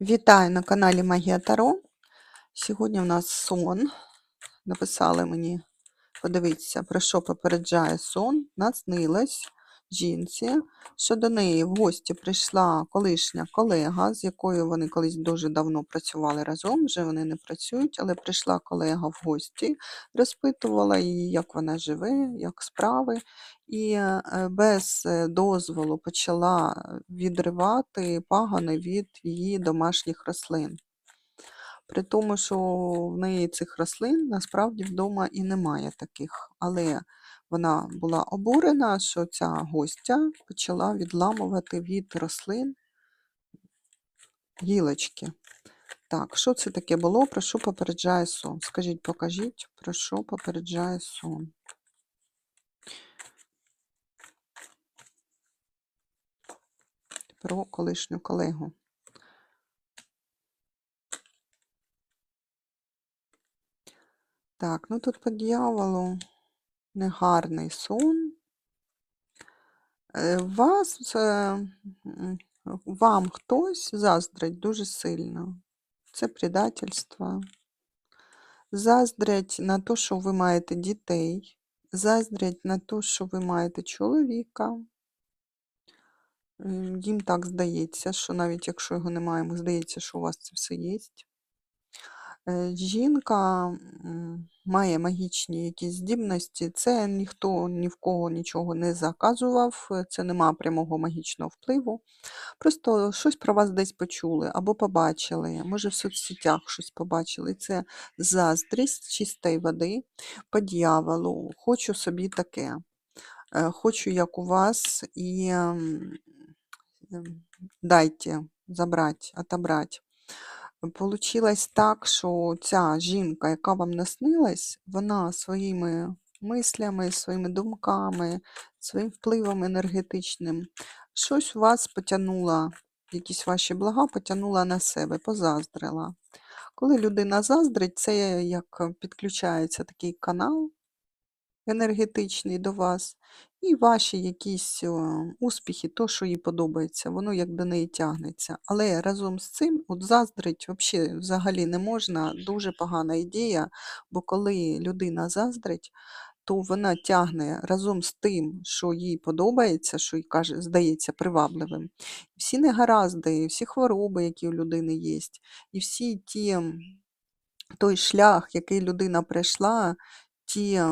Вітаю на каналі Магія Таро. Сьогодні у нас сон. Написали мені, подивіться, про що попереджає сон. Наснилось жінці, що до неї в гості прийшла колишня колега, з якою вони колись дуже давно працювали разом. Вже вони не працюють, але прийшла колега в гості, розпитувала її, як вона живе, як справи, і е, без е, дозволу почала відривати пагани від її домашніх рослин. При тому, що в неї цих рослин насправді вдома і немає таких. Але вона була обурена, що ця гостя почала відламувати від рослин гілочки. Так, що це таке було? Про що попереджає сон? Скажіть, покажіть, про що попереджає сон? Про колишню колегу. Так, ну тут по дьяволу негарний сон. Е, Вас, е, вам хтось заздрить дуже сильно. Це предательство. Заздрять на те, що ви маєте дітей, заздрять на те, що ви маєте чоловіка. Їм так здається, що навіть якщо його немає, здається, що у вас це все є. Е, Жінка має магічні якісь здібності, це ніхто ні в кого нічого не заказував, е, це нема прямого магічного впливу. Просто щось про вас десь почули або побачили, може в соцсетях щось побачили. Це заздрість чистої води по дьяволу. Хочу собі таке. Е, Хочу, як у вас, і дайте забрати, отобрати. Получилось так, що ця жінка, яка вам наснилась, вона своїми мислями, своїми думками, своїм впливом енергетичним, щось у вас потягнула, якісь ваші блага потягнула на себе, позаздрила. Коли людина заздрить, це як підключається такий канал енергетичний до вас, і ваші якісь успіхи, то, що їй подобається, воно як до неї тягнеться. Але разом з цим от заздрить взагалі не можна, дуже погана ідея, бо коли людина заздрить, то вона тягне разом з тим, що їй подобається, що їй каже, здається привабливим. Всі негаразди, всі хвороби, які у людини є, і всі ті, той шлях, який людина пройшла, ті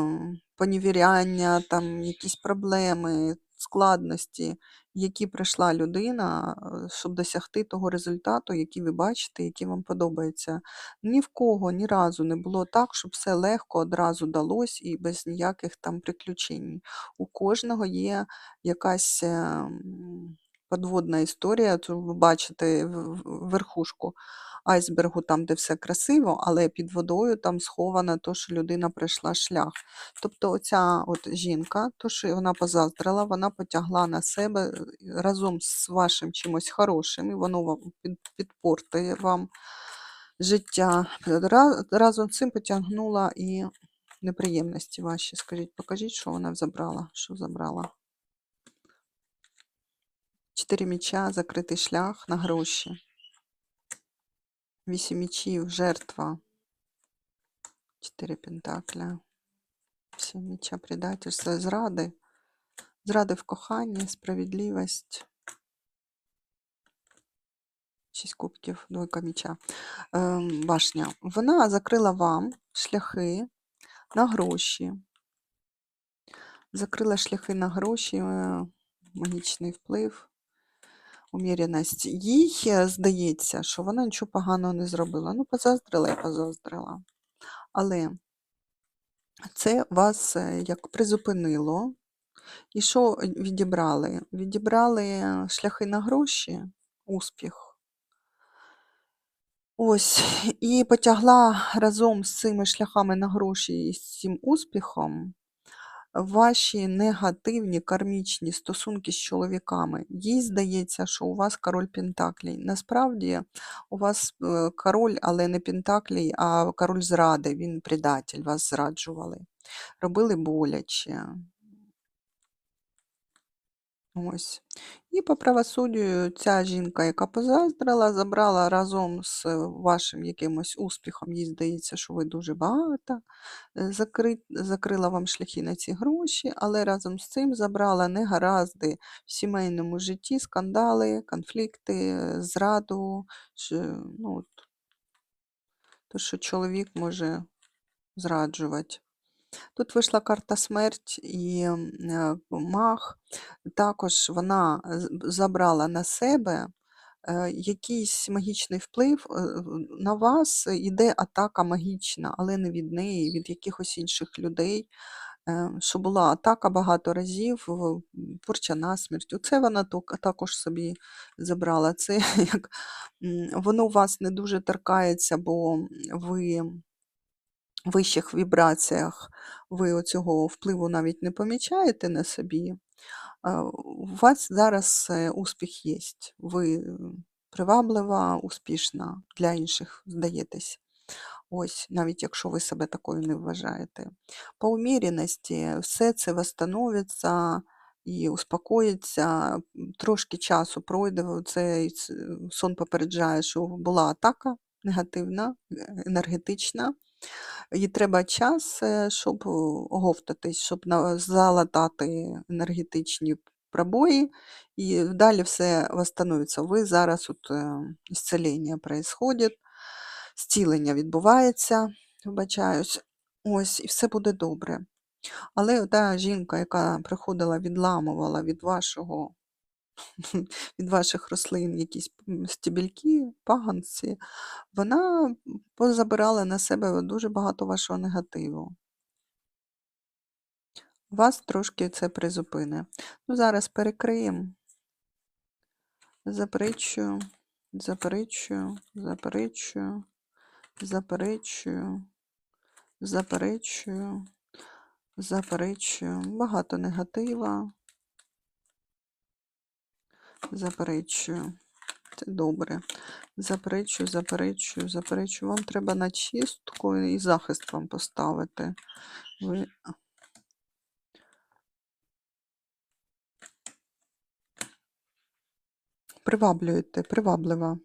поневіряння, там якісь проблеми, складності, які пройшла людина, е, щоб досягти того результату, який ви бачите, який вам подобається. Ні в кого ні разу не було так, щоб все легко одразу далось і без ніяких там приключень. У кожного є якась е, подводна історія, то ви бачите верхушку айсбергу, там, де все красиво, але під водою там сховано то, що людина пройшла шлях. Тобто оця от жінка, то, що вона позаздрила, вона потягла на себе е, разом з вашим чимось хорошим, і воно вам підпортує вам життя. Разом з цим потягнула і неприємності ваші. Скажіть, покажіть, що вона забрала. Що забрала? Чотири міча, закритий шлях на гроші. Вісім мічів, жертва. Чотири пентакля. Сім міча, предательство, зради. Зради в коханні, справедливість. Шість кубків, двойка міча. Ем, башня. Вона закрила вам шляхи на гроші. Закрила шляхи на гроші, е, магічний вплив, уміреність. Їй е, здається, що вона нічого поганого не зробила. Ну, позаздрила і позаздрила. Але це вас е, як призупинило. І що відібрали? Відібрали шляхи на гроші, успіх. Ось, і потягла разом з цими шляхами на гроші і з цим успіхом ваші негативні кармічні стосунки з чоловіками. Їй здається, що у вас король Пентаклій. Насправді у вас е, король, але не Пентаклій, а король зради, він предатель, вас зраджували. Робили боляче. Ось. І по правосуддю ця жінка, яка позаздрила, забрала разом з вашим якимось успіхом, їй здається, що ви дуже багата, е, закри... закрила вам шляхи на ці гроші, але разом з цим забрала негаразди в сімейному житті, скандали, конфлікти, е, зраду, що, ну, то, що чоловік може зраджувати. Тут вийшла карта смерть і е. Також вона забрала на себе е, якийсь магічний вплив. е, На вас йде атака магічна, але не від неї, від якихось інших людей. е, Що була атака багато разів, порча насмерть. Оце вона також собі забрала. Це як воно вас не дуже торкається, бо ви вищих вібраціях ви оцього впливу навіть не помічаєте на собі, у вас зараз е, успіх є. Ви приваблива, успішна для інших, здаєтесь. Ось, навіть якщо ви себе такою не вважаєте. По уміряності все це восстановиться і успокоїться. Трошки часу пройде. Цей сон попереджає, що була атака негативна, е, енергетична. Їй треба час, е, щоб е, оговтатись, щоб залатати енергетичні пробої, і далі все восстановиться. Ви зараз от е, ісцелення происходит, зцілення відбувається, вибачаюсь, ось, і все буде добре. Але та жінка, яка приходила, відламувала від вашого, від ваших рослин якісь м, стебельки, паганці, вона позабирала на себе дуже багато вашого негативу. Вас трошки це призупине. Ну, зараз перекриємо. Заперечую, заперечую, заперечую, заперечую, заперечую, заперечую. Багато негатива. Заперечую. Це добре. Заперечую, заперечую, заперечую. Вам треба на чистку і захист вам поставити. Ви приваблюєте, приваблива.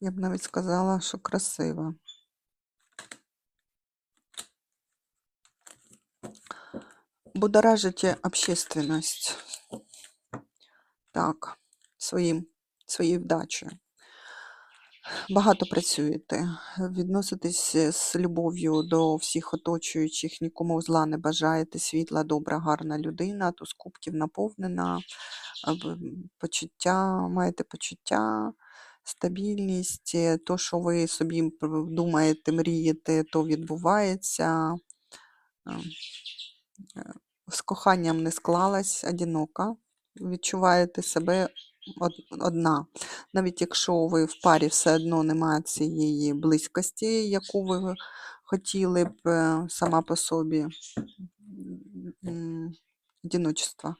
Я б навіть сказала, що красива. Будоражите общественность. Так, своїм, своєю вдачею. Багато працюєте, відноситесь з любов'ю до всіх оточуючих, нікому зла не бажаєте, світла, добра, гарна людина, туз кубків наповнена, почуття, маєте почуття, стабільність, то, що ви собі думаєте, мрієте, то відбувається. Е, З коханням не склалась, одинока, відчуваєте себе одна. Навіть якщо ви в парі все одно немає цієї близькості, яку ви хотіли б е, сама по собі, одиночества.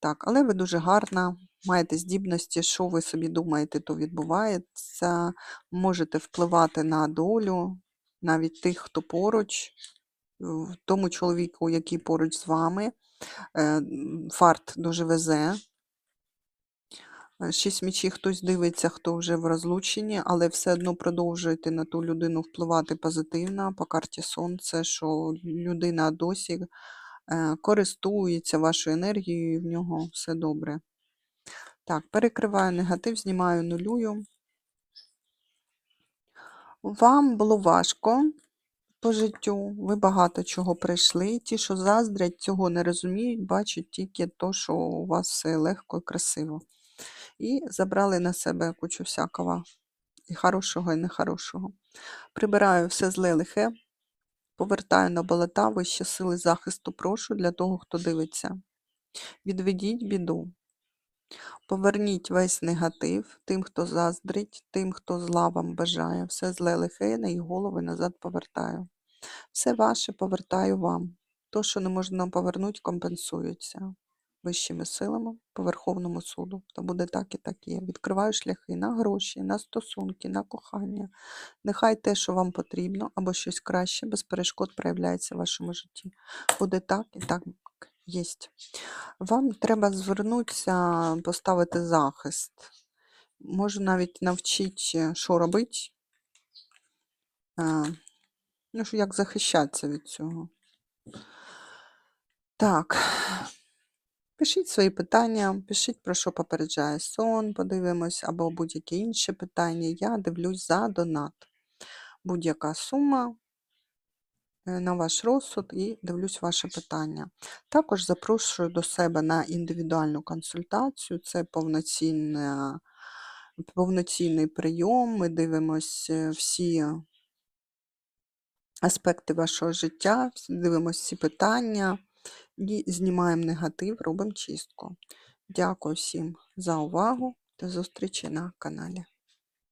Так, але ви дуже гарна, маєте здібності, що ви собі думаєте, то відбувається. Можете впливати на долю, навіть тих, хто поруч, тому чоловіку, який поруч з вами. Е, Фарт дуже везе. Е, Шість мечів хтось дивиться, хто вже в розлученні, але все одно продовжуєте на ту людину впливати позитивно по карті Сонце, що людина досі е, користується вашою енергією, і в нього все добре. Так, перекриваю негатив, знімаю нулюю. Вам було важко по життю, ви багато чого пройшли. Ті, що заздрять, цього не розуміють, бачать тільки то, що у вас все легко і красиво. І забрали на себе кучу всякого, і хорошого, і нехорошого. Прибираю все зле лихе, повертаю на болота, вищі сили захисту прошу для того, хто дивиться. Відведіть біду. Поверніть весь негатив тим, хто заздрить, тим, хто зла вам бажає. Все зле лихе їх голови назад повертаю. Все ваше повертаю вам. То, що не можна повернути, компенсується вищими силами по Верховному суду. То буде так і так є. Відкриваю шляхи на гроші, на стосунки, на кохання. Нехай те, що вам потрібно, або щось краще, без перешкод проявляється в вашому житті. Буде так і так. Єсть. Вам треба звернутися, поставити захист. Можу навіть навчити, що робити. Е, Ну, що як захищатися від цього. Так. Пишіть свої питання, пишіть, про що попереджає сон, подивимось, або будь-яке інше питання. Я дивлюсь за донат. Будь-яка сума е, на ваш розсуд і дивлюсь ваше питання. Також запрошую до себе на індивідуальну консультацію. Це повноцінна, повноцінний прийом. Ми дивимося всі аспекти вашого життя, дивимося всі питання і знімаємо негатив, робимо чистку. Дякую всім за увагу. До зустрічі на каналі.